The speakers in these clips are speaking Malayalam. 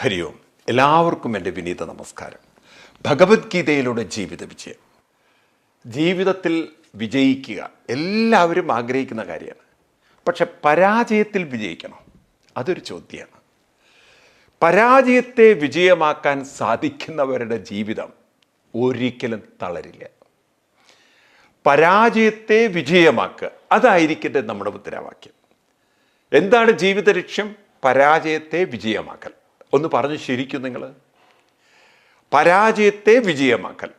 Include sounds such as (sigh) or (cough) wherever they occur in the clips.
ഹരി ഓം എല്ലാവർക്കും എന്റെ വിനീത നമസ്കാരം. ഭഗവത്ഗീതയിലൂടെ ജീവിത വിജയം. ജീവിതത്തിൽ വിജയിക്കുക എല്ലാവരും ആഗ്രഹിക്കുന്ന കാര്യമാണ്. പക്ഷെ പരാജയത്തിൽ വിജയിക്കണം? അതൊരു ചോദ്യമാണ്. പരാജയത്തെ വിജയമാക്കാൻ സാധിക്കുന്നവരുടെ ജീവിതം ഒരിക്കലും തളരില്ല. പരാജയത്തെ വിജയമാക്കുക അതായിരിക്കട്ടെ നമ്മുടെ മുദ്രാവാക്യം. എന്താണ് ജീവിത ലക്ഷ്യം പരാജയത്തെ വിജയമാക്കൽ. ഒന്ന് പറഞ്ഞു ശരിക്കും നിങ്ങൾ പരാജയത്തെ വിജയമാക്കൽ.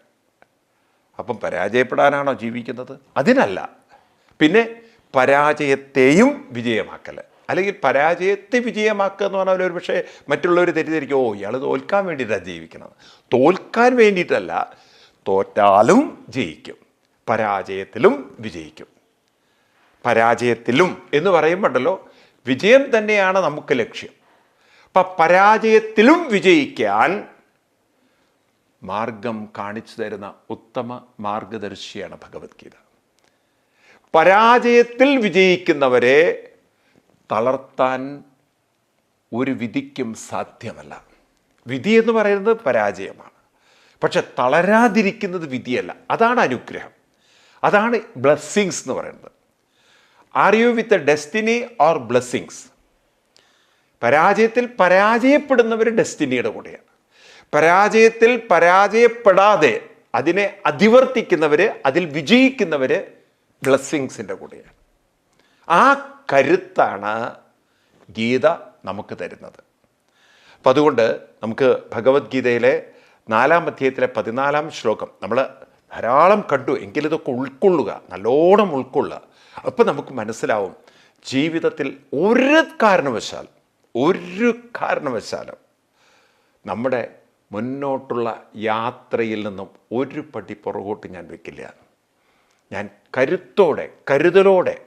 അപ്പം പരാജയപ്പെടാനാണോ ജീവിക്കുന്നത്? അതിനല്ല. പിന്നെ പരാജയത്തെയും വിജയമാക്കൽ. അല്ലെങ്കിൽ പരാജയത്തെ വിജയമാക്കുക എന്ന് പറഞ്ഞാൽ ഒരു പക്ഷേ മറ്റുള്ളവർ തെറ്റിദ്ധരിക്കും. ഓ ഇയാൾ തോൽക്കാൻ വേണ്ടിയിട്ടാണ് ജീവിക്കുന്നത്. തോൽക്കാൻ വേണ്ടിയിട്ടല്ല തോറ്റാലും ജയിക്കും. പരാജയത്തിലും വിജയിക്കും. പരാജയത്തിലും എന്ന് പറയുമ്പോണ്ടല്ലോ വിജയം തന്നെയാണ് നമുക്ക് ലക്ഷ്യം. അപ്പം പരാജയത്തിലും വിജയിക്കാൻ മാർഗം കാണിച്ചു തരുന്ന ഉത്തമ മാർഗദർശിയാണ് ഭഗവത്ഗീത. പരാജയത്തിൽ വിജയിക്കുന്നവരെ തളർത്താൻ ഒരു വിധിക്കും സാധ്യമല്ല. വിധി എന്ന് പറയുന്നത് പരാജയമാണ്. പക്ഷെ തളരാതിരിക്കുന്നത് വിധിയല്ല. അതാണ് അനുഗ്രഹം. അതാണ് ബ്ലെസ്സിങ്സ് എന്ന് പറയുന്നത്. Are you with a destiny or blessings പരാജയത്തിൽ പരാജയപ്പെടുന്നവർ ഡെസ്റ്റിനിയുടെ കൂടെയാണ്. പരാജയത്തിൽ പരാജയപ്പെടാതെ അതിനെ അതിവർത്തിക്കുന്നവർ അതിൽ വിജയിക്കുന്നവർ ബ്ലെസ്സിങ്സിന്റെ കൂടെയാണ്. ആ കരുത്താണ് ഗീത നമുക്ക് തരുന്നത്. അപ്പം അതുകൊണ്ട് നമുക്ക് ഭഗവത്ഗീതയിലെ നാലാം അധ്യായത്തിലെ പതിനാലാം ശ്ലോകം നമ്മൾ ധാരാളം കണ്ടു. എങ്കിലിതൊക്കെ ഉൾക്കൊള്ളുക നല്ലോണം ഉൾക്കൊള്ളുക. അപ്പം നമുക്ക് മനസ്സിലാവും ജീവിതത്തിൽ ഒരു കാരണവശാൽ ഒരു കാരണവശാലും നമ്മുടെ മുന്നോട്ടുള്ള യാത്രയിൽ നിന്നും ഒരു പടി പുറകോട്ട് ഞാൻ വെക്കില്ല. ഞാൻ കരുത്തോടെ കരുതലോടെ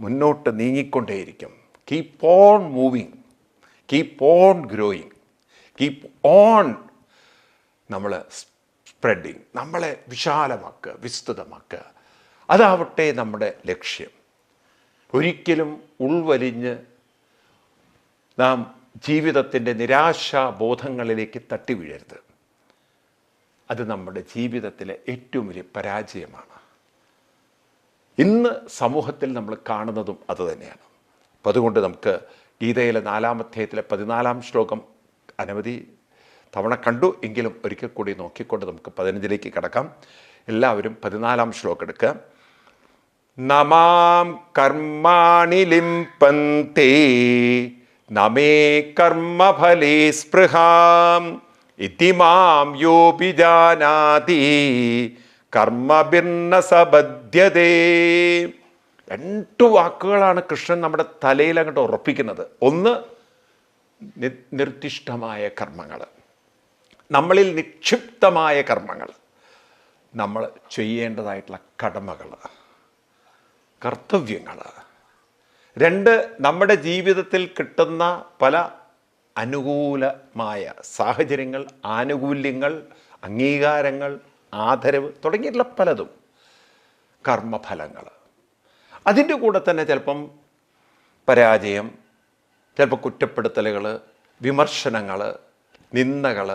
മുന്നോട്ട് നീങ്ങിക്കൊണ്ടേയിരിക്കും. Keep on moving keep on growing keep on നമ്മൾ സ്പ്രെഡിങ് നമ്മളെ വിശാലമാക്കുക വിസ്തൃതമാക്കുക. അതാവട്ടെ നമ്മുടെ ലക്ഷ്യം. ഒരിക്കലും ഉൾവലിഞ്ഞ് നാം ജീവിതത്തിന്റെ നിരാശാബോധങ്ങളിലേക്ക് തട്ടി വീഴരുത് അത് നമ്മുടെ ജീവിതത്തിലെ ഏറ്റവും വലിയ പരാജയമാണ്. ഇന്ന് സമൂഹത്തിൽ നമ്മൾ കാണുന്നതും അതുതന്നെയാണ് അപ്പം അതുകൊണ്ട് നമുക്ക് ഗീതയിലെ നാലാം അധ്യായത്തിലെ പതിനാലാം ശ്ലോകം അനവധി തവണ കണ്ടു. എങ്കിലും ഒരിക്കൽ കൂടി നോക്കിക്കൊണ്ട് നമുക്ക് പതിനഞ്ചിലേക്ക് കടക്കാം. എല്ലാവരും പതിനാലാം ശ്ലോകം എടുക്കുക. നമാം കർമാണി ലിംപന്തേ നമേ കർമ്മഫലേ സ്പൃഹാം ഇതി മാം യോപി ജാനാതി കർമ്മഭിർണ സബദ്ധ്യതേ രണ്ട് വാക്കുകളാണ് കൃഷ്ണൻ നമ്മുടെ തലയിൽ അങ്ങോട്ട് ഉറപ്പിക്കുന്നത്. ഒന്ന് നിർദ്ദിഷ്ടമായ കർമ്മങ്ങൾ. നമ്മളിൽ നിക്ഷിപ്തമായ കർമ്മങ്ങൾ. നമ്മൾ ചെയ്യേണ്ടതായിട്ടുള്ള കടമകൾ കർത്തവ്യങ്ങൾ. രണ്ട് നമ്മുടെ ജീവിതത്തിൽ കിട്ടുന്ന പല അനുകൂലമായ സാഹചര്യങ്ങൾ ആനുകൂല്യങ്ങൾ അംഗീകാരങ്ങൾ ആദരവ് തുടങ്ങിയിട്ടുള്ള പലതും കർമ്മഫലങ്ങൾ. അതിന്റെ കൂടെ തന്നെ ചിലപ്പം പരാജയം ചിലപ്പോൾ കുറ്റപ്പെടുത്തലുകൾ വിമർശനങ്ങൾ നിന്ദകൾ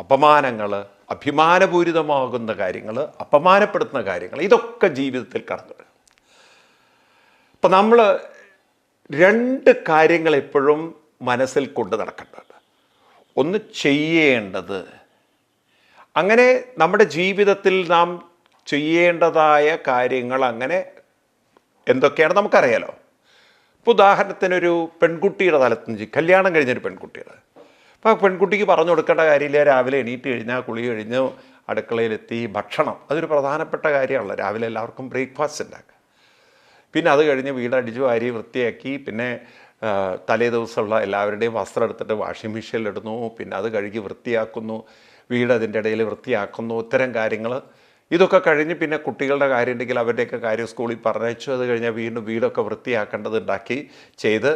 അപമാനങ്ങൾ അഭിമാനപൂരിതമാകുന്ന കാര്യങ്ങൾ അപമാനപ്പെടുത്തുന്ന കാര്യങ്ങൾ ഇതൊക്കെ ജീവിതത്തിൽ കടന്നു വരും. അപ്പം നമ്മൾ രണ്ട് കാര്യങ്ങൾ എപ്പോഴും മനസ്സിൽ കൊണ്ടു നടക്കേണ്ടത്. ഒന്ന് ചെയ്യേണ്ടത്. അങ്ങനെ നമ്മുടെ ജീവിതത്തിൽ നാം ചെയ്യേണ്ടതായ കാര്യങ്ങൾ അങ്ങനെ എന്തൊക്കെയാണ് നമുക്കറിയാലോ. ഇപ്പോൾ ഉദാഹരണത്തിനൊരു പെൺകുട്ടിയുടെ തലത്ത് കല്യാണം കഴിഞ്ഞൊരു പെൺകുട്ടിയുടെ. അപ്പോൾ പെൺകുട്ടിക്ക് പറഞ്ഞു കൊടുക്കേണ്ട കാര്യമില്ല രാവിലെ എണീറ്റ് കഴിഞ്ഞാൽ കുളി കഴിഞ്ഞ് അടുക്കളയിലെത്തി ഭക്ഷണം. അതൊരു പ്രധാനപ്പെട്ട കാര്യമാണല്ലോ. രാവിലെ എല്ലാവർക്കും ബ്രേക്ക്ഫാസ്റ്റ് ഉണ്ടാക്കുക. പിന്നെ അത് കഴിഞ്ഞ് വീട് അടിച്ചു വാരി വൃത്തിയാക്കി പിന്നെ തലേ ദിവസമുള്ള എല്ലാവരുടെയും വസ്ത്രം എടുത്തിട്ട് വാഷിംഗ് മെഷീനിലിടുന്നു പിന്നെ അത് കഴുകി വൃത്തിയാക്കുന്നു വീട് അതിന്റെ ഇടയിൽ വൃത്തിയാക്കുന്നു ഇത്തരം കാര്യങ്ങൾ ഇതൊക്കെ കഴിഞ്ഞ് പിന്നെ കുട്ടികളുടെ കാര്യം ഉണ്ടെങ്കിൽ അവരുടെയൊക്കെ കാര്യം സ്കൂളിൽ പറഞ്ഞയച്ചു. അത് കഴിഞ്ഞാൽ വീണ്ടും വീടൊക്കെ വൃത്തിയാക്കേണ്ടത് ഉണ്ടാക്കി ചെയ്ത്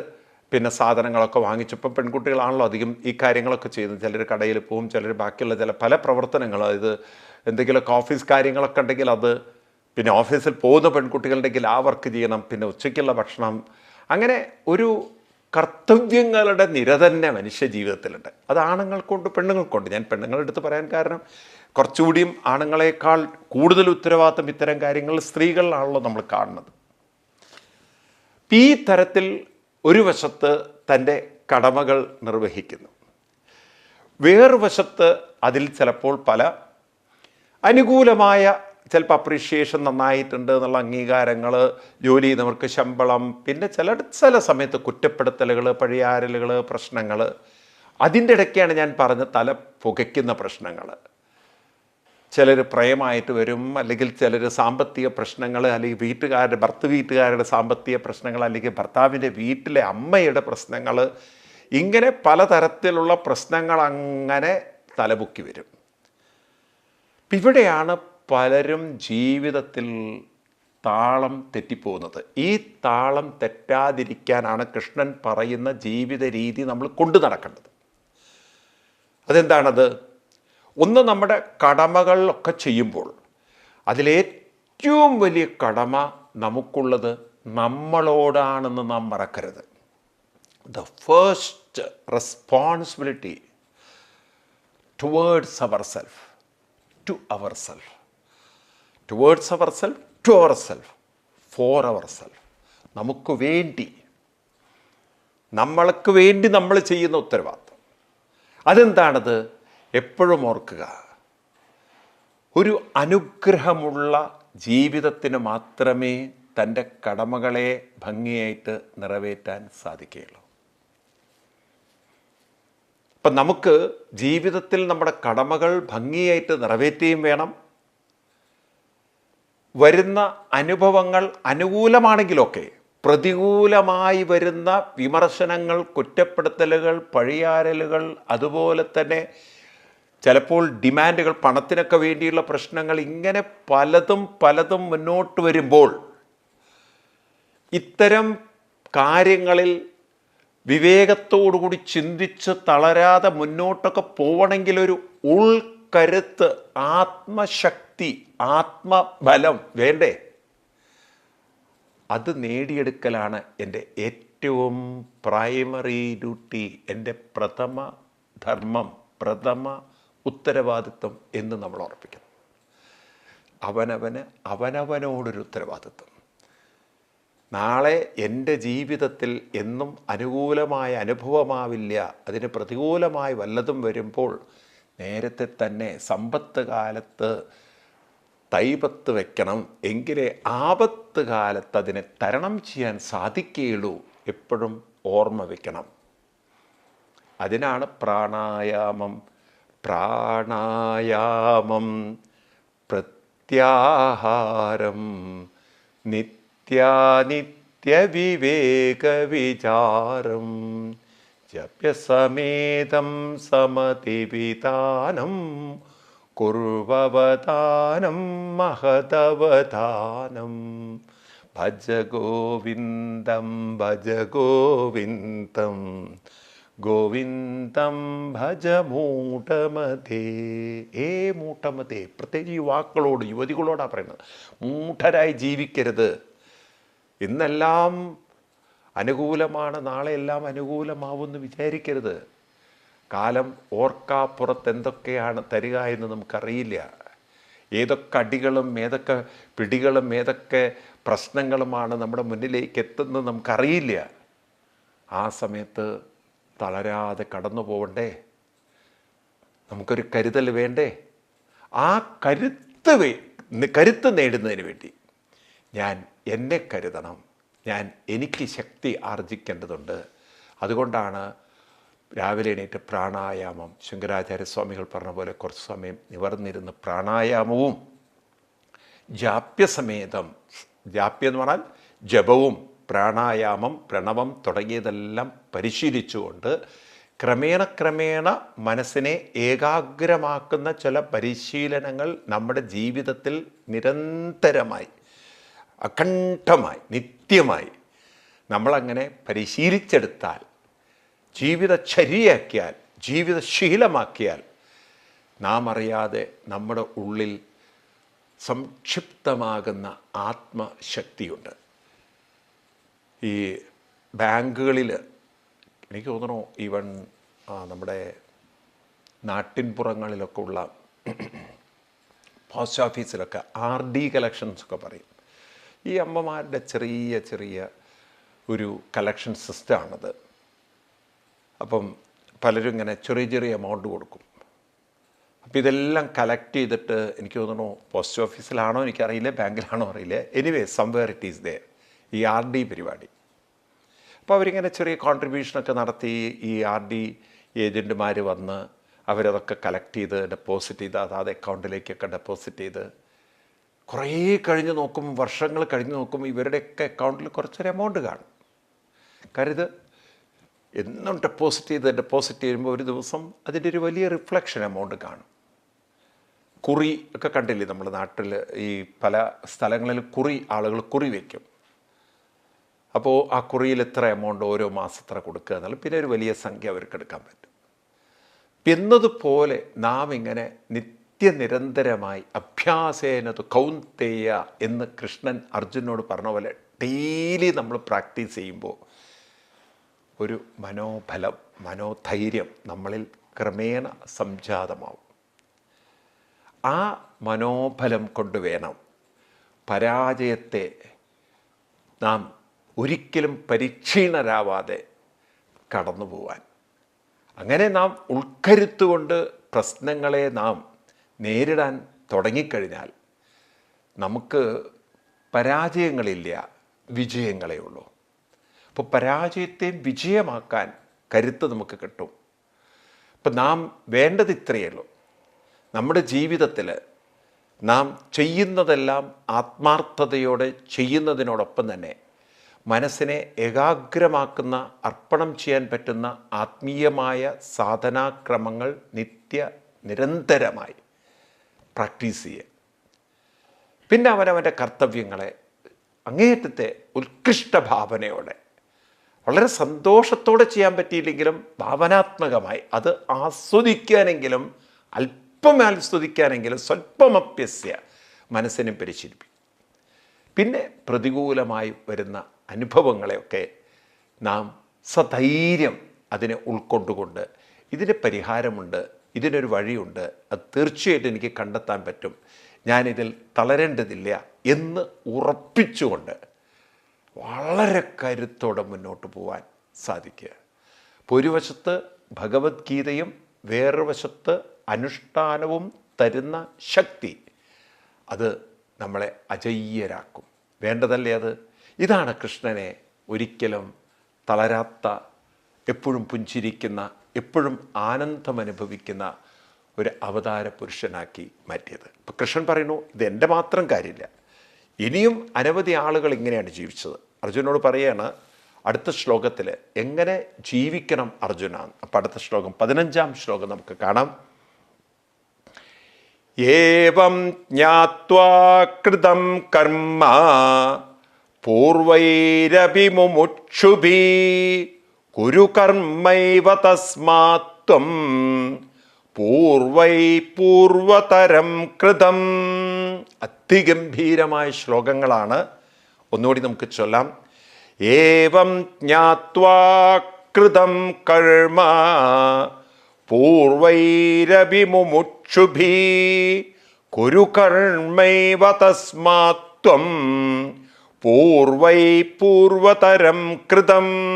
പിന്നെ സാധനങ്ങളൊക്കെ വാങ്ങിച്ചു. ഇപ്പം പെൺകുട്ടികളാണല്ലോ അധികം ഈ കാര്യങ്ങളൊക്കെ ചെയ്യുന്നത്. ചിലർ കടയിൽ പോവും ചിലർ ബാക്കിയുള്ള ചില പല പ്രവർത്തനങ്ങൾ. ഇത് എന്തെങ്കിലുമൊക്കെ ഓഫീസ് കാര്യങ്ങളൊക്കെ ഉണ്ടെങ്കിൽ അത് പിന്നെ ഓഫീസിൽ പോകുന്ന പെൺകുട്ടികളുണ്ടെങ്കിൽ ആ വർക്ക് ചെയ്യണം പിന്നെ ഉച്ചയ്ക്കുള്ള ഭക്ഷണം. അങ്ങനെ ഒരു കർത്തവ്യങ്ങളുടെ നിര തന്നെ മനുഷ്യ ജീവിതത്തിലുണ്ട്. അത് ആണുങ്ങൾക്കുണ്ട് പെണ്ണുങ്ങൾക്കുണ്ട്. ഞാൻ പെണ്ണുങ്ങളുടെ അടുത്ത് പറയാൻ കാരണം കുറച്ചുകൂടിയും ആണുങ്ങളെക്കാൾ കൂടുതൽ ഉത്തരവാദിത്തം ഇത്തരം കാര്യങ്ങൾ സ്ത്രീകളിലാണല്ലോ നമ്മൾ കാണുന്നത്. ഈ തരത്തിൽ ഒരു വശത്ത് തന്റെ കടമകൾ നിർവഹിക്കുന്നു. വേറൊരു വശത്ത് അതിൽ ചിലപ്പോൾ പല അനുകൂലമായ ചിലപ്പോൾ അപ്രീഷിയേഷൻ നന്നായിട്ടുണ്ട് എന്നുള്ള അംഗീകാരങ്ങൾ ജോലി ചെയ്യുന്നവർക്ക് ശമ്പളം പിന്നെ ചില ചില സമയത്ത് കുറ്റപ്പെടുത്തലുകൾ പഴിയാരലുകൾ പ്രശ്നങ്ങൾ അതിന്റെ ഇടയ്ക്കാണ് ഞാൻ പറഞ്ഞ തല പുകയ്ക്കുന്ന പ്രശ്നങ്ങൾ ചിലർ പ്രയമായിട്ട് വരും അല്ലെങ്കിൽ ചിലർ സാമ്പത്തിക പ്രശ്നങ്ങൾ അല്ലെങ്കിൽ വീട്ടുകാരുടെ ഭർത്ത് വീട്ടുകാരുടെ സാമ്പത്തിക പ്രശ്നങ്ങൾ അല്ലെങ്കിൽ ഭർത്താവിന്റെ വീട്ടിലെ അമ്മയുടെ പ്രശ്നങ്ങൾ ഇങ്ങനെ പലതരത്തിലുള്ള പ്രശ്നങ്ങൾ അങ്ങനെ തലപൊക്കി വരും. ഇവിടെയാണ് പലരും ജീവിതത്തിൽ താളം തെറ്റിപ്പോകുന്നത്. ഈ താളം തെറ്റാതിരിക്കാനാണ് കൃഷ്ണൻ പറയുന്ന ജീവിത രീതി നമ്മൾ കൊണ്ടു നടക്കേണ്ടത്. അതെന്താണത്? ഒന്ന് നമ്മുടെ കടമകളൊക്കെ ചെയ്യുമ്പോൾ അതിലേറ്റവും വലിയ കടമ നമുക്കുള്ളത് നമ്മളോടാണെന്ന് നാം മറക്കരുത്. The first responsibility towards our self to our self towards our self to our self for our self നമുക്ക് വേണ്ടി നമ്മൾക്ക് വേണ്ടി നമ്മൾ ചെയ്യുന്ന ഉത്തരവാദിത്വം. അതെന്താണത്? എപ്പോഴും ഓർക്കുക. ഒരു അനുഗ്രഹമുള്ള ജീവിതത്തിന് മാത്രമേ തന്റെ കടമകളെ ഭംഗിയായിട്ട് നിറവേറ്റാൻ സാധിക്കുകയുള്ളൂ. അപ്പം നമുക്ക് ജീവിതത്തിൽ നമ്മുടെ കടമകൾ ഭംഗിയായിട്ട് നിറവേറ്റുകയും വേണം. വരുന്ന അനുഭവങ്ങൾ അനുകൂലമാണെങ്കിലൊക്കെ പ്രതികൂലമായി വരുന്ന വിമർശനങ്ങൾ കുറ്റപ്പെടുത്തലുകൾ പഴിയാരലുകൾ അതുപോലെ തന്നെ ചിലപ്പോൾ ഡിമാൻഡുകൾ പണത്തിനൊക്കെ വേണ്ടിയുള്ള പ്രശ്നങ്ങൾ ഇങ്ങനെ പലതും പലതും മുന്നോട്ട് വരുമ്പോൾ ഇത്തരം കാര്യങ്ങളിൽ വിവേകത്തോടുകൂടി ചിന്തിച്ച് തളരാതെ മുന്നോട്ടൊക്കെ പോവണമെങ്കിൽ ഒരു ഉൾക്കരുത്ത് ആത്മശക്തി ആത്മബലം വേണ്ടേ? അത് നേടിയെടുക്കലാണ് എന്റെ ഏറ്റവും പ്രൈമറി ഡ്യൂട്ടി എന്റെ പ്രഥമ ധർമ്മം പ്രഥമ ഉത്തരവാദിത്വം എന്ന് നമ്മൾ ഉറപ്പിക്കണം അവനവന് അവനവനോടൊരു ഉത്തരവാദിത്വം. നാളെ എന്റെ ജീവിതത്തിൽ എന്നും അനുകൂലമായ അനുഭവമാവില്ല അതിന് പ്രതികൂലമായി വല്ലതും വരുമ്പോൾ നേരത്തെ തന്നെ സമ്പത്ത് കാലത്ത് തൈപത്ത് വെക്കണം എങ്കിലേ ആപത്ത് കാലത്ത് അതിനെ തരണം ചെയ്യാൻ സാധിക്കുകയുള്ളൂ എപ്പോഴും ഓർമ്മ വയ്ക്കണം അതിനാണ് പ്രാണായാമം പ്രാണായാമം പ്രത്യാഹാരം നിത്യാനിത്യവിവേകവിചാരം ജപ്യസമേതം സമതിപിതാനം കുർവവതാനം മഹതവതാനം ഭജ ഗോവിന്ദം ഭജ ഗോവിന്ദം ഗോവിന്ദം ഭജ മൂട്ടമതേ ഏ മൂട്ടമതേ പ്രത്യേകിച്ച് യുവാക്കളോട് യുവതികളോടാണ് പറയുന്നത്. മൂഢരായി ജീവിക്കരുത്. ഇന്നെല്ലാം അനുകൂലമാണ് നാളെ എല്ലാം അനുകൂലമാവുമെന്ന് വിചാരിക്കരുത്. കാലം ഓർക്കാപ്പുറത്ത് എന്തൊക്കെയാണ് തരിക എന്ന് നമുക്കറിയില്ല. ഏതൊക്കെ അടികളും ഏതൊക്കെ പിടികളും ഏതൊക്കെ പ്രശ്നങ്ങളുമാണ് നമ്മുടെ മുന്നിലേക്ക് എത്തുന്നത് നമുക്കറിയില്ല. ആ സമയത്ത് തളരാതെ കടന്നു പോവണ്ടേ? നമുക്കൊരു കരുതൽ വേണ്ടേ? ആ കരുത്ത് കരുത്ത് നേടുന്നതിന് വേണ്ടി ഞാൻ എന്നെ കരുതണം. ഞാൻ എനിക്ക് ശക്തി ആർജിക്കേണ്ടതുണ്ട്. അതുകൊണ്ടാണ് രാവിലെ എണീറ്റ് പ്രാണായാമം ശങ്കരാചാര്യസ്വാമികൾ പറഞ്ഞ പോലെ കുറച്ച് സമയം നിവർന്നിരുന്ന് പ്രാണായാമവും ജാപ്യസമേതം ജാപ്യം എന്ന് പറഞ്ഞാൽ ജപവും പ്രാണായാമം പ്രണവം തുടങ്ങിയതെല്ലാം പരിശീലിച്ചുകൊണ്ട് ക്രമേണ ക്രമേണ മനസ്സിനെ ഏകാഗ്രമാക്കുന്ന ചില പരിശീലനങ്ങൾ നമ്മുടെ ജീവിതത്തിൽ നിരന്തരമായി അഖണ്ഡമായി നിത്യമായി നമ്മളങ്ങനെ പരിശീലിച്ചെടുത്താൽ ജീവിതചര്യയാക്കിയാൽ ജീവിതശീലമാക്കിയാൽ നാം അറിയാതെ നമ്മുടെ ഉള്ളിൽ സംക്ഷിപ്തമാകുന്ന ആത്മശക്തിയുണ്ട്. ഈ ബാങ്കുകളിൽ എനിക്ക് തോന്നുന്നു ഈവൻ നമ്മുടെ നാട്ടിൻപുറങ്ങളിലൊക്കെ ഉള്ള (clears throat) പോസ്റ്റ് ഓഫീസിലൊക്കെ ആർ ഡി കളക്ഷൻസ് ഒക്കെ പറയും. ഈ അമ്മമാരുടെ ചെറിയ ചെറിയ ഒരു കളക്ഷൻ സിസ്റ്റമാണത് അപ്പം പലരും ഇങ്ങനെ ചെറിയ ചെറിയ എമൗണ്ട് കൊടുക്കും. അപ്പോൾ ഇതെല്ലാം കളക്ട് ചെയ്തിട്ട് എനിക്ക് തോന്നുന്നു പോസ്റ്റ് ഓഫീസിലാണോ എനിക്കറിയില്ല ബാങ്കിലാണോ അറിയില്ല. എനിവേ സംവെയർ ഇറ്റ് ഈസ് ദേ ഈ ആർ ഡി പരിപാടി. അപ്പോൾ അവരിങ്ങനെ ചെറിയ കോൺട്രിബ്യൂഷനൊക്കെ നടത്തി ഈ ആർ ഡി ഏജന്റുമാർ വന്ന് അവരതൊക്കെ കളക്ട് ചെയ്ത് ഡെപ്പോസിറ്റ് ചെയ്ത് അതാത് അക്കൗണ്ടിലേക്കൊക്കെ ഡെപ്പോസിറ്റ് ചെയ്ത് കുറേ കഴിഞ്ഞ് നോക്കും വർഷങ്ങൾ കഴിഞ്ഞ് നോക്കും ഇവരുടെയൊക്കെ അക്കൗണ്ടിൽ കുറച്ചൊരു എമൗണ്ട് കാണും. കാര്യം ഇത് എന്നും ഡെപ്പോസിറ്റ് ചെയ്ത് ഡെപ്പോസിറ്റ് ചെയ്യുമ്പോൾ ഒരു ദിവസം അതിന്റെ ഒരു വലിയ റിഫ്ലക്ഷൻ എമൗണ്ട് കാണും. കുറി ഒക്കെ കണ്ടില്ലേ നമ്മൾ നാട്ടിൽ ഈ പല സ്ഥലങ്ങളിൽ കുറി ആളുകൾ കുറി വയ്ക്കും അപ്പോൾ ആ കുറിയിൽ എത്ര എമൗണ്ട് ഓരോ മാസത്ര കൊടുക്കുക എന്നുള്ള പിന്നെ ഒരു വലിയ സംഖ്യ അവർക്ക് എടുക്കാൻ പറ്റും. എന്നതുപോലെ നാം ഇങ്ങനെ നിത്യനിരന്തരമായി അഭ്യാസേനത് കൗന്തേയ എന്ന് കൃഷ്ണൻ അർജുനോട് പറഞ്ഞ പോലെ ഡെയിലി നമ്മൾ പ്രാക്ടീസ് ചെയ്യുമ്പോൾ ഒരു മനോബലം മനോധൈര്യം നമ്മളിൽ ക്രമേണ സംജാതമാവും. ആ മനോബലം കൊണ്ടുവേണം പരാജയത്തെ നാം ഒരിക്കലും പരിക്ഷീണരാവാതെ കടന്നു പോവാൻ അങ്ങനെ നാം ഉൾക്കരുത്തുകൊണ്ട് പ്രശ്നങ്ങളെ നാം നേരിടാൻ തുടങ്ങിക്കഴിഞ്ഞാൽ നമുക്ക് പരാജയങ്ങളില്ല വിജയങ്ങളേ ഉള്ളൂ. അപ്പോൾ പരാജയത്തെ വിജയമാക്കാൻ കരുത്ത് നമുക്ക് കിട്ടും. അപ്പം നാം വേണ്ടത് ഇത്രയേ ഉള്ളൂ. നമ്മുടെ ജീവിതത്തിൽ നാം ചെയ്യുന്നതെല്ലാം ആത്മാർത്ഥതയോടെ ചെയ്യുന്നതിനോടൊപ്പം തന്നെ മനസ്സിനെ ഏകാഗ്രമാക്കുന്ന അർപ്പണം ചെയ്യാൻ പറ്റുന്ന ആത്മീയമായ സാധനാക്രമങ്ങൾ നിത്യ നിരന്തരമായി പ്രാക്ടീസ് ചെയ്യുക പിന്നെ അവനവന്റെ കർത്തവ്യങ്ങളെ അങ്ങേയറ്റത്തെ ഉത്കൃഷ്ട ഭാവനയോടെ വളരെ സന്തോഷത്തോടെ ചെയ്യാൻ പറ്റിയില്ലെങ്കിലും ഭാവനാത്മകമായി അത് ആസ്വദിക്കാനെങ്കിലും അല്പം ആസ്വദിക്കാനെങ്കിലും സ്വല്പമപ്യസ്യ മനസ്സിനെ പരിശീലിപ്പിക്കും. പിന്നെ പ്രതികൂലമായി വരുന്ന അനുഭവങ്ങളെയൊക്കെ നാം സധൈര്യം അതിനെ ഉൾക്കൊണ്ടുകൊണ്ട് ഇതിന് പരിഹാരമുണ്ട് ഇതിനൊരു വഴിയുണ്ട്. അത് തീർച്ചയായിട്ടും എനിക്ക് കണ്ടെത്താൻ പറ്റും. ഞാനിതിൽ തളരേണ്ടതില്ല എന്ന് ഉറപ്പിച്ചുകൊണ്ട് വളരെ കരുത്തോടെ മുന്നോട്ട് പോകാൻ സാധിക്കുക. ഒരു വശത്ത് ഭഗവത്ഗീതയും വേറൊരു വശത്ത് അനുഷ്ഠാനവും തരുന്ന ശക്തി അത് നമ്മളെ അജയ്യരാക്കും. വേണ്ടതല്ലേ അത്? ഇതാണ് കൃഷ്ണനെ ഒരിക്കലും തളരാത്ത എപ്പോഴും പുഞ്ചിരിക്കുന്ന എപ്പോഴും ആനന്ദം അനുഭവിക്കുന്ന ഒരു അവതാര പുരുഷനാക്കി മാറ്റിയത്. ഇപ്പം കൃഷ്ണൻ പറയുന്നു ഇത് എന്റെ മാത്രം കാര്യമില്ല. ഇനിയും അനവധി ആളുകൾ ഇങ്ങനെയാണ് ജീവിച്ചത്. അർജുനോട് പറയാണ് അടുത്ത ശ്ലോകത്തിൽ എങ്ങനെ ജീവിക്കണം അർജുന? അപ്പം അടുത്ത ശ്ലോകം പതിനഞ്ചാം ശ്ലോകം നമുക്ക് കാണാം. ഏവം ജ്ഞാത്വാ കൃതം കർമ്മ പൂർവൈരഭിമുമുക്ഷുഭി കുരു കർമ്മൈവ തസ്മാത്വം പൂർവൈ പൂർവതരം കൃതം. അതിഗംഭീരമായ ശ്ലോകങ്ങളാണ്. ഒന്നുകൂടി നമുക്ക് ചൊല്ലാം. ഏവം ജ്ഞാത്വാ കൃതം കർമ്മ പൂർവൈരഭിമുമുക്ഷുഭി കുരു കർമ്മൈവ തസ്മാത്വം പൂർവൈ പൂർവതരം കൃതം.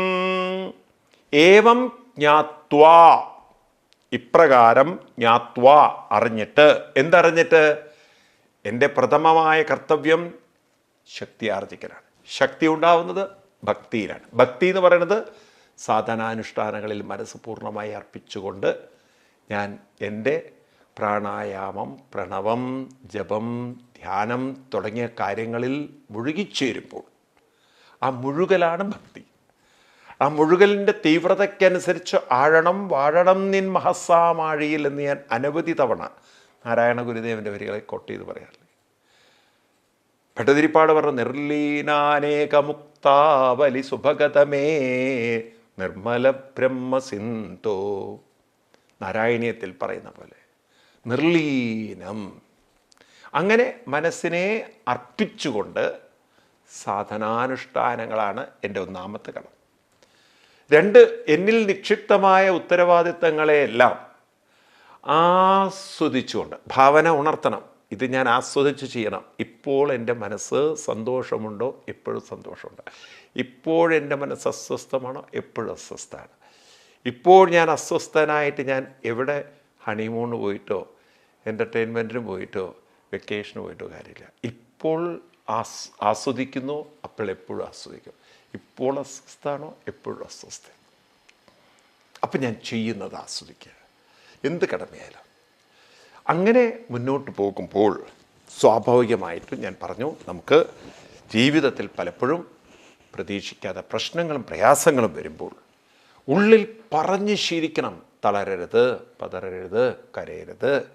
ഏവം ജ്ഞാത്വാ. ഇപ്രകാരം ജ്ഞാത്വാ അറിഞ്ഞിട്ട്. എന്തറിഞ്ഞിട്ട്? എന്റെ പ്രഥമമായ കർത്തവ്യം ശക്തി ആർജിക്കലാണ് ശക്തി ഉണ്ടാവുന്നത് ഭക്തിയിലാണ്. ഭക്തി എന്ന് പറയുന്നത് സാധനാനുഷ്ഠാനങ്ങളിൽ മനസ്സ് പൂർണമായി അർപ്പിച്ചുകൊണ്ട് ഞാൻ എന്റെ പ്രാണായാമം പ്രണവം ജപം ധ്യാനം തുടങ്ങിയ കാര്യങ്ങളിൽ മുഴുകിച്ചേരുമ്പോൾ ആ മുഴുകലാണ് ഭക്തി. ആ മുഴുകലിന്റെ തീവ്രതയ്ക്കനുസരിച്ച് ആഴണം വാഴണം നിൻ മഹസാമാഴിയിൽ എന്ന് ഞാൻ അനവധി തവണ നാരായണ ഗുരുദേവന്റെ വരികളെ കൊട്ട് ചെയ്ത് പറയാറില്ലേ? ഭട്ടതിരിപ്പാട് പറഞ്ഞ നിർലീനാനേകമുക്താവലി സുഭഗതമേ നിർമ്മല ബ്രഹ്മസിന്ധോ. നാരായണീയത്തിൽ പറയുന്ന പോലെ നിർലീനം. അങ്ങനെ മനസ്സിനെ അർപ്പിച്ചുകൊണ്ട് സാധനാനുഷ്ഠാനങ്ങളാണ് എന്റെ ഒന്നാമത്തെ കടം. രണ്ട് എന്നിൽ നിക്ഷിപ്തമായ ഉത്തരവാദിത്തങ്ങളെയെല്ലാം ആസ്വദിച്ചുകൊണ്ട് ഭാവന ഉണർത്തണം. ഇത് ഞാൻ ആസ്വദിച്ച് ചെയ്യണം. ഇപ്പോൾ എന്റെ മനസ്സ് സന്തോഷമുണ്ടോ? എപ്പോഴും സന്തോഷമുണ്ട്. ഇപ്പോഴെന്റെ മനസ്സ് അസ്വസ്ഥമാണോ? എപ്പോഴും അസ്വസ്ഥമാണ്. ഇപ്പോൾ ഞാൻ അസ്വസ്ഥനായിട്ട് ഞാൻ എവിടെ ഹണിമൂണ് പോയിട്ടോ എന്റർടൈൻമെന്റിന് പോയിട്ടോ വെക്കേഷന് പോയിട്ടോ കാര്യമില്ല. ഇപ്പോൾ ആസ് ആസ്വദിക്കുന്നു അപ്പോൾ എപ്പോഴും ആസ്വദിക്കും. ഇപ്പോൾ അസ്വസ്ഥാണോ എപ്പോഴും അസ്വസ്ഥ അപ്പം ഞാൻ ചെയ്യുന്നത് ആസ്വദിക്കുക. എന്ത് കടമയായാലും. അങ്ങനെ മുന്നോട്ട് പോകുമ്പോൾ സ്വാഭാവികമായിട്ടും ഞാൻ പറഞ്ഞു നമുക്ക് ജീവിതത്തിൽ പലപ്പോഴും പ്രതീക്ഷിക്കാതെ പ്രശ്നങ്ങളും പ്രയാസങ്ങളും വരുമ്പോൾ ഉള്ളിൽ പറഞ്ഞ് ശീലിക്കണം. തളരരുത് പതറരുത് കരയരുത്.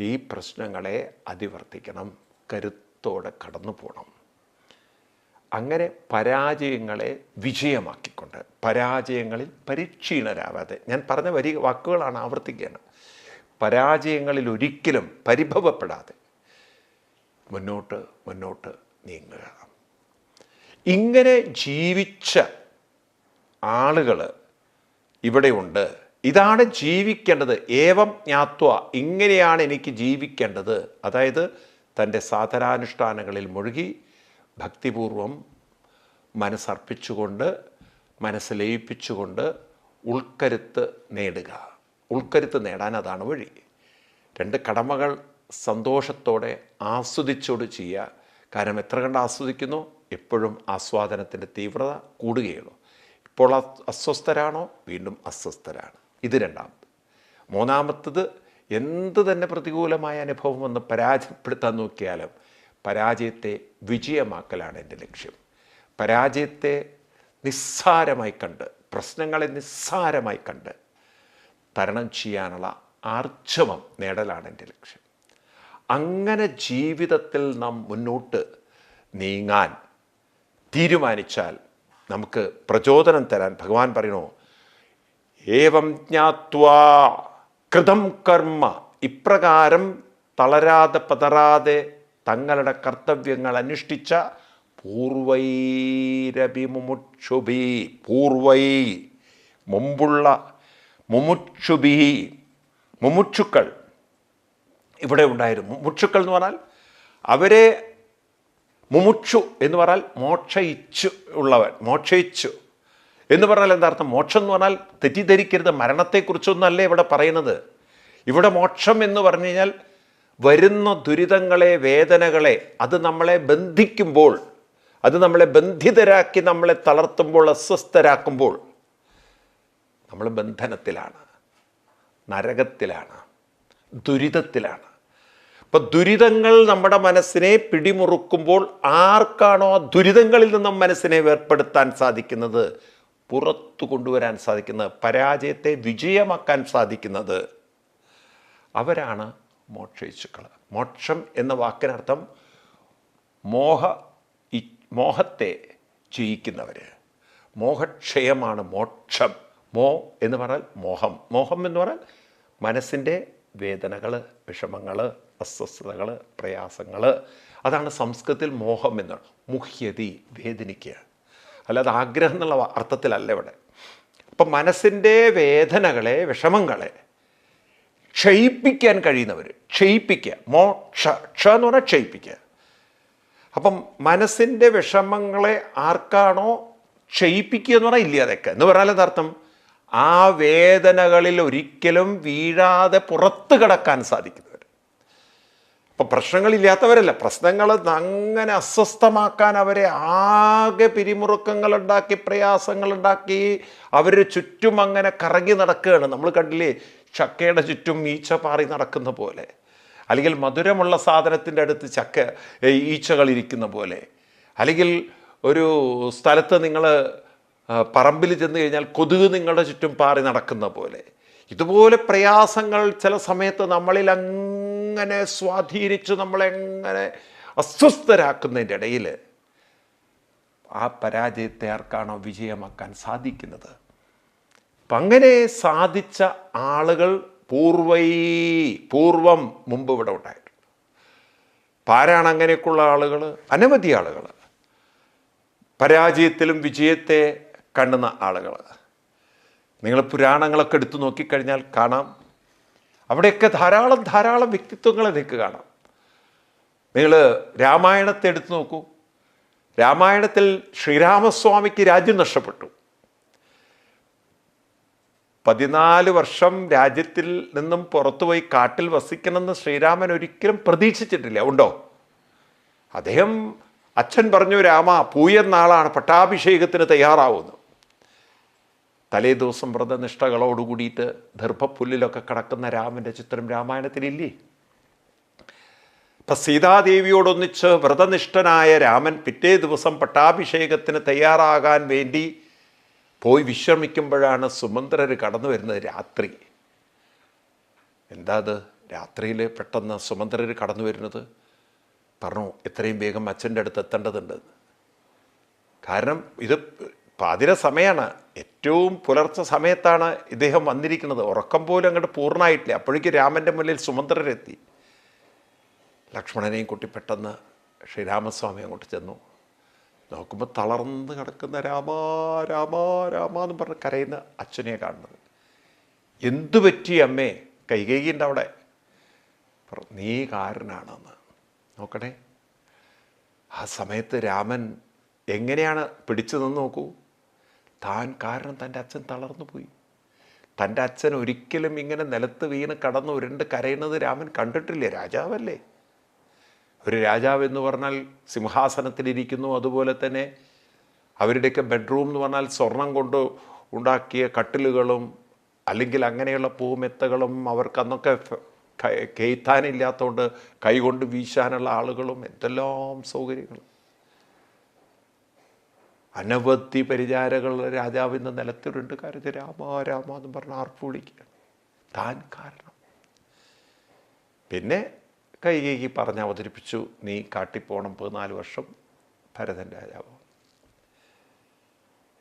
ഈ പ്രശ്നങ്ങളെ അതിവർത്തിക്കണം. കരുത്തോടെ കടന്നു പോകണം അങ്ങനെ പരാജയങ്ങളെ വിജയമാക്കിക്കൊണ്ട് പരാജയങ്ങളിൽ പരിക്ഷീണരാവാതെ. ഞാൻ പറഞ്ഞ വരി വാക്കുകളാണ് ആവർത്തിക്കുകയാണ് പരാജയങ്ങളിൽ ഒരിക്കലും പരിഭവപ്പെടാതെ മുന്നോട്ട് മുന്നോട്ട് നീങ്ങുക ഇങ്ങനെ ജീവിച്ച ആളുകൾ ഇവിടെയുണ്ട് ഇതാണ് ജീവിക്കേണ്ടത്. ഏവം ജ്ഞാത്വ ഇങ്ങനെയാണ് എനിക്ക് ജീവിക്കേണ്ടത്. അതായത് തന്റെ സാധനാനുഷ്ഠാനങ്ങളിൽ മുഴുകി ഭക്തിപൂർവം മനസ്സർപ്പിച്ചുകൊണ്ട് മനസ്സ് ലയിപ്പിച്ചുകൊണ്ട് ഉൾക്കരുത്ത് നേടുക. ഉൾക്കരുത്ത് നേടാൻ അതാണ് വഴി. രണ്ട് കടമകൾ സന്തോഷത്തോടെ ആസ്വദിച്ചോട് ചെയ്യുക. കാരണം എത്ര കണ്ട് ആസ്വദിക്കുന്നു? എപ്പോഴും ആസ്വാദനത്തിന്റെ തീവ്രത കൂടുകയുള്ളൂ. ഇപ്പോൾ അസ്വസ്ഥരാണോ? വീണ്ടും അസ്വസ്ഥരാണ്. ഇത് രണ്ടാമത്. മൂന്നാമത്തത് എന്ത് തന്നെ പ്രതികൂലമായ അനുഭവം വന്ന് പരാജയപ്പെടുത്താൻ നോക്കിയാലും പരാജയത്തെ വിജയമാക്കലാണ് എന്റെ ലക്ഷ്യം. പരാജയത്തെ നിസ്സാരമായി കണ്ട് പ്രശ്നങ്ങളെ നിസ്സാരമായി കണ്ട് തരണം ചെയ്യാനുള്ള ആർജവം നേടലാണ് എന്റെ ലക്ഷ്യം. അങ്ങനെ ജീവിതത്തിൽ നാം മുന്നോട്ട് നീങ്ങാൻ തീരുമാനിച്ചാൽ നമുക്ക് പ്രചോദനം തരാൻ ഭഗവാൻ പറയണോ ഏവം ജ്ഞാത്വാ കൃതം കർമ്മ ഇപ്രകാരം തളരാതെ പതറാതെ തങ്ങളുടെ കർത്തവ്യങ്ങൾ അനുഷ്ഠിച്ച പൂർവൈരഭിമുമുക്ഷുഭി പൂർവൈ മുമ്പുള്ള മുമുക്ഷുഭി മുമുക്ഷുക്കൾ ഇവിടെ ഉണ്ടായിരുന്നു. മുമുക്ഷുക്കൾ എന്ന് പറഞ്ഞാൽ അവരെ മുമുക്ഷു എന്ന് പറഞ്ഞാൽ മോക്ഷയിച്ചു ഉള്ളവൻ മോക്ഷയിച്ചു. എന്ന് പറഞ്ഞാൽ എന്താ അർത്ഥം? മോക്ഷം എന്ന് പറഞ്ഞാൽ തെറ്റിദ്ധരിക്കരുത് മരണത്തെക്കുറിച്ചൊന്നല്ല ഇവിടെ പറയുന്നത്. ഇവിടെ മോക്ഷം എന്ന് പറഞ്ഞു കഴിഞ്ഞാൽ വരുന്ന ദുരിതങ്ങളെ വേദനകളെ അത് നമ്മളെ ബന്ധിക്കുമ്പോൾ അത് നമ്മളെ ബന്ധിതരാക്കി നമ്മളെ തളർത്തുമ്പോൾ അസ്വസ്ഥരാക്കുമ്പോൾ നമ്മൾ ബന്ധനത്തിലാണ് നരകത്തിലാണ് ദുരിതത്തിലാണ്. അപ്പൊ ദുരിതങ്ങൾ നമ്മുടെ മനസ്സിനെ പിടിമുറുക്കുമ്പോൾ ആർക്കാണോ ദുരിതങ്ങളിൽ നിന്നും മനസ്സിനെ വേർപ്പെടുത്താൻ സാധിക്കുന്നത്? പുറത്തു കൊണ്ടുവരാൻ സാധിക്കുന്നത് പരാജയത്തെ വിജയമാക്കാൻ സാധിക്കുന്നത് അവരാണ് മോക്ഷയിച്ചുക്കൾ മോക്ഷം എന്ന വാക്കിനർത്ഥം മോഹ ഇ- മോഹത്തെ ജയിക്കുന്നവർ മോഹക്ഷയമാണ് മോക്ഷം. മോ എന്ന് പറഞ്ഞാൽ മോഹം. മോഹം എന്ന് പറഞ്ഞാൽ മനസ്സിന്റെ വേദനകൾ വിഷമങ്ങൾ അസ്വസ്ഥതകൾ പ്രയാസങ്ങൾ അതാണ് സംസ്കൃതത്തിൽ മോഹം എന്ന് മുഹ്യതി വേദനിക്കുക അല്ലാതെ ആഗ്രഹം എന്നുള്ള അർത്ഥത്തിലല്ല ഇവിടെ. അപ്പം മനസ്സിന്റെ വേദനകളെ വിഷമങ്ങളെ ക്ഷയിപ്പിക്കാൻ കഴിയുന്നവർ ക്ഷയിപ്പിക്കുക മോക്ഷ. ക്ഷ എന്ന് പറഞ്ഞാൽ ക്ഷയിപ്പിക്കുക അപ്പം മനസ്സിന്റെ വിഷമങ്ങളെ ആർക്കാണോ ക്ഷയിപ്പിക്കുക എന്ന് പറഞ്ഞാൽ ഇല്ലാതൊക്കെ. എന്ന് പറഞ്ഞാൽ എന്താർത്ഥം ആ വേദനകളിൽ ഒരിക്കലും വീഴാതെ പുറത്ത് കിടക്കാൻ സാധിക്കുന്നവർ അപ്പം പ്രശ്നങ്ങളില്ലാത്തവരല്ല. പ്രശ്നങ്ങൾ അങ്ങനെ അസ്വസ്ഥമാക്കാൻ അവരെ ആകെ പിരിമുറുക്കങ്ങളുണ്ടാക്കി പ്രയാസങ്ങളുണ്ടാക്കി അവർ ചുറ്റും അങ്ങനെ കറങ്ങി നടക്കുകയാണ്. നമ്മൾ കണ്ടില്ലേ? ചക്കയുടെ ചുറ്റും ഈച്ച പാറി നടക്കുന്ന പോലെ. അല്ലെങ്കിൽ മധുരമുള്ള സാധനത്തിന്റെ അടുത്ത് ചക്ക ഈച്ചകൾ ഇരിക്കുന്ന പോലെ. അല്ലെങ്കിൽ ഒരു സ്ഥലത്ത് നിങ്ങൾ പറമ്പിൽ ചെന്ന് കഴിഞ്ഞാൽ കൊതുക് നിങ്ങളുടെ ചുറ്റും പാറി നടക്കുന്ന പോലെ. ഇതുപോലെ പ്രയാസങ്ങൾ ചില സമയത്ത് നമ്മളിൽ അങ്ങനെ സ്വാധീനിച്ച് നമ്മളെങ്ങനെ അസ്വസ്ഥരാക്കുന്നതിന്റെ ഇടയിൽ ആ പരാജയത്തെ ആർക്കാണോ വിജയമാക്കാൻ സാധിക്കുന്നത്? അപ്പം അങ്ങനെ സാധിച്ച ആളുകൾ പൂർവൈ പൂർവം മുമ്പ് ഇവിടെ ഉണ്ടായിട്ടുണ്ട് പാരാണ് അങ്ങനെയൊക്കെയുള്ള ആളുകൾ അനവധി ആളുകൾ. പരാജയത്തിലും വിജയത്തെ കണ്ടുന്ന ആളുകൾ. നിങ്ങൾ പുരാണങ്ങളൊക്കെ എടുത്തു നോക്കിക്കഴിഞ്ഞാൽ കാണാം. അവിടെയൊക്കെ ധാരാളം ധാരാളം വ്യക്തിത്വങ്ങളെ നിങ്ങൾക്ക് കാണാം. നിങ്ങൾ രാമായണത്തെ എടുത്തു നോക്കൂ. രാമായണത്തിൽ ശ്രീരാമസ്വാമിക്ക് രാജ്യം നഷ്ടപ്പെട്ടു. പതിനാല് വർഷം രാജ്യത്തിൽ നിന്നും പുറത്തുപോയി കാട്ടിൽ വസിക്കണമെന്ന് ശ്രീരാമൻ ഒരിക്കലും പ്രതീക്ഷിച്ചിട്ടില്ല. ഉണ്ടോ? അദ്ദേഹം അച്ഛൻ പറഞ്ഞു രാമ പൂയെന്നാളാണ് പട്ടാഭിഷേകത്തിന് തയ്യാറാവുന്നു. തലേ ദിവസം വ്രതനിഷ്ഠകളോട് കൂടിയിട്ട് ദർഭപ്പുല്ലിലൊക്കെ കിടക്കുന്ന രാമന്റെ ചിത്രം രാമായണത്തിലില്ലേ? ഇപ്പം സീതാദേവിയോടൊന്നിച്ച് വ്രതനിഷ്ഠനായ രാമൻ പിറ്റേ ദിവസം പട്ടാഭിഷേകത്തിന് തയ്യാറാകാൻ വേണ്ടി പോയി വിശ്രമിക്കുമ്പോഴാണ് സുമന്ത്രർ കടന്നു വരുന്നത് രാത്രി. എന്താ അത്? രാത്രിയിൽ പെട്ടെന്ന് സുമന്ത്രർ കടന്നു വരുന്നത്? പറഞ്ഞു എത്രയും വേഗം അച്ഛന്റെ അടുത്ത് എത്തേണ്ടതുണ്ട്. കാരണം ഇത് പാതിര സമയമാണ് ഏറ്റവും പുലർച്ച സമയത്താണ് ഇദ്ദേഹം വന്നിരിക്കുന്നത്. ഉറക്കം പോലും അങ്ങോട്ട് പൂർണമായിട്ടില്ല. അപ്പോഴേക്കും രാമന്റെ മുന്നിൽ സുമന്ത്രരെത്തി ലക്ഷ്മണനെയും കൂട്ടി പെട്ടെന്ന് ശ്രീരാമസ്വാമി അങ്ങോട്ട് ചെന്നു. നോക്കുമ്പോൾ തളർന്ന് കിടക്കുന്ന രാമ രാമ രാമ എന്ന് പറഞ്ഞ് കരയുന്ന അച്ഛനെ കാണുന്നത്. എന്തു പറ്റി അമ്മേ? കൈകൈകിന്റെ അവിടെ. നീ കാരനാണെന്ന്. നോക്കണേ. ആ സമയത്ത് രാമൻ എങ്ങനെയാണ് പിടിച്ചു നിന്ന് നോക്കൂ? താൻ കാരണം തന്റെ അച്ഛൻ തളർന്നു പോയി. തന്റെ അച്ഛൻ ഒരിക്കലും ഇങ്ങനെ നിലത്ത് വീണ് കടന്ന് ഉരുണ്ട് കരയുന്നത് രാമൻ കണ്ടിട്ടില്ലേ? രാജാവല്ലേ? ഒരു രാജാവ് എന്ന് പറഞ്ഞാൽ സിംഹാസനത്തിലിരിക്കുന്നു. അതുപോലെ തന്നെ അവരുടെയൊക്കെ ബെഡ്റൂം എന്ന് പറഞ്ഞാൽ സ്വർണം കൊണ്ട് ഉണ്ടാക്കിയ കട്ടിലുകളും അല്ലെങ്കിൽ അങ്ങനെയുള്ള പൂമെത്തകളും അവർക്ക് അന്നൊക്കെ ഫ- കൈകൊണ്ട് വീശാനുള്ള ആളുകളും എന്തെല്ലാം സൗകര്യങ്ങൾ. അനവധി പരിചാരകൾ രാജാവ് നിലത്തിലുണ്ട് കാര്യത്തിൽ രാമ രാമ എന്ന് പറഞ്ഞ് ആർപ്പ് താൻ കാരണം. പിന്നെ കൈകേകി പറഞ്ഞ് അവതരിപ്പിച്ചു നീ കാട്ടിപ്പോണം പതിനാല് വർഷം ഭരതൻ രാജാവ്.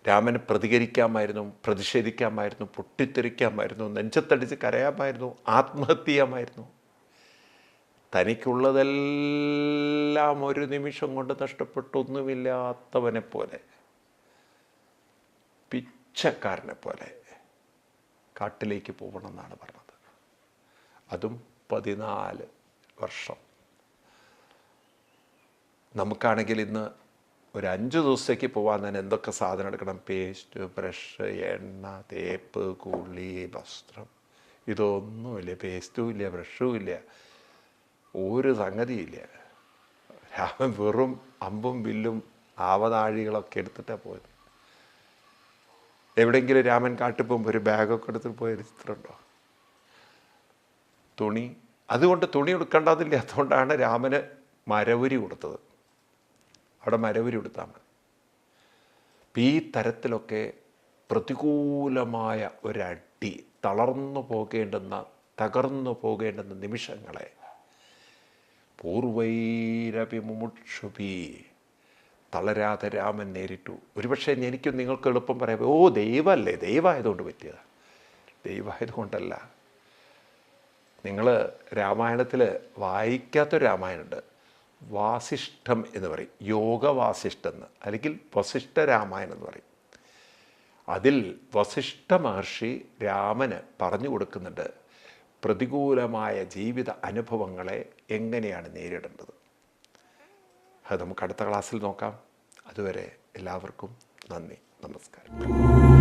രാമന് പ്രതികരിക്കാമായിരുന്നു പ്രതിഷേധിക്കാമായിരുന്നു പൊട്ടിത്തെറിക്കാമായിരുന്നു നെഞ്ചത്തടിച്ച് കരയാമായിരുന്നു ആത്മഹത്യ തനിക്കുള്ളതെല്ലാം ഒരു നിമിഷം കൊണ്ട് നഷ്ടപ്പെട്ടൊന്നുമില്ലാത്തവനെ പോലെ പിച്ചക്കാരനെ പോലെ കാട്ടിലേക്ക് പോകണമെന്നാണ് പറഞ്ഞത്. അതും പതിനാല് വർഷം. നമുക്കാണെങ്കിൽ ഇന്ന് ഒരു അഞ്ച് ദിവസത്തേക്ക് പോകാൻ തന്നെ എന്തൊക്കെ സാധനം എടുക്കണം? പേസ്റ്റ് ബ്രഷ് എണ്ണ തേപ്പ് കുളി വസ്ത്രം. ഇതൊന്നുമില്ല പേസ്റ്റും ഇല്ല ബ്രഷും ഇല്ല. ഒരു സംഗതിയില്ല രാമൻ വെറും അമ്പും വില്ലും ആവതാഴികളൊക്കെ എടുത്തിട്ടാണ് പോയത്. എവിടെയെങ്കിലും രാമൻ കാട്ടിൽ പോകുമ്പോൾ ഒരു ബാഗൊക്കെ എടുത്തിട്ട് പോയ ഒരു ചിത്രമുണ്ടോ? തുണി അതുകൊണ്ട് തുണി ഉടുക്കേണ്ടതില്ല അതുകൊണ്ടാണ് രാമന് മരവുരി കൊടുത്തത്. അവിടെ മരവുരി കൊടുത്താൽ മതി ഈ തരത്തിലൊക്കെ പ്രതികൂലമായ ഒരടി തളർന്നു പോകേണ്ടുന്ന തകർന്നു പോകേണ്ടുന്ന നിമിഷങ്ങളെ പൂർവൈരപി മുമുക്ഷുപി തളരാതെ രാമൻ നേരിട്ടു. ഒരുപക്ഷെ എനിക്കും നിങ്ങൾക്ക് എളുപ്പം പറയാം ഓ ദൈവമല്ലേ? ദൈവമായതുകൊണ്ട് പറ്റിയതാണ് ദൈവമായതുകൊണ്ടല്ല. നിങ്ങൾ രാമായണത്തിൽ വായിക്കാത്തൊരു രാമായണമുണ്ട് വാസിഷ്ഠം എന്ന് പറയും. യോഗ വാസിഷ്ഠം എന്ന് അല്ലെങ്കിൽ വസിഷ്ഠ രാമായണം എന്ന് പറയും. അതിൽ വസിഷ്ഠ മഹർഷി രാമന് പറഞ്ഞു കൊടുക്കുന്നുണ്ട് പ്രതികൂലമായ ജീവിത അനുഭവങ്ങളെ എങ്ങനെയാണ് നേരിടേണ്ടത്? അത് നമുക്ക് അടുത്ത ക്ലാസ്സിൽ നോക്കാം. അതുവരെ എല്ലാവർക്കും നന്ദി നമസ്കാരം.